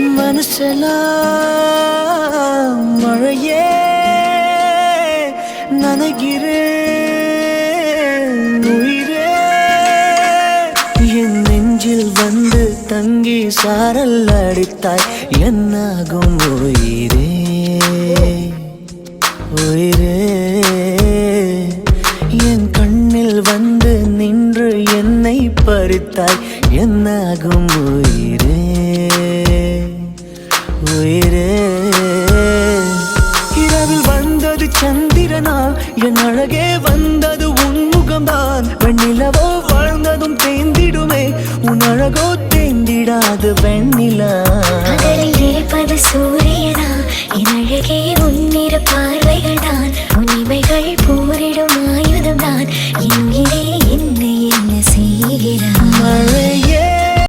மனசெல்லாம் மழையே நனைகிறேன் உயிரே. என் நெஞ்சில் வந்து தங்கி சாரல் அடித்தாய் என்னாகும் உயிரே? உயிரே. என் கண்ணில் வந்து நின்று என்னை பறித்தாய் என்னாகும் உயிர்? இரவில் வந்தது சந்திரனா என் அழகே வந்தது உன்முகம்தான் வெண்ணிலவோ வாழ்ந்ததும் தேந்திடுமே உன் அழகோ தேந்திடாது வெண்ணிலா. பகலில் இருப்பது சூரியனா என் அழகே உன்னிற பார்வைகள் தான் உன்னிமைகள் போரிடும் ஆயுதம் தான் என் என்னை என்ன செய்கிறான்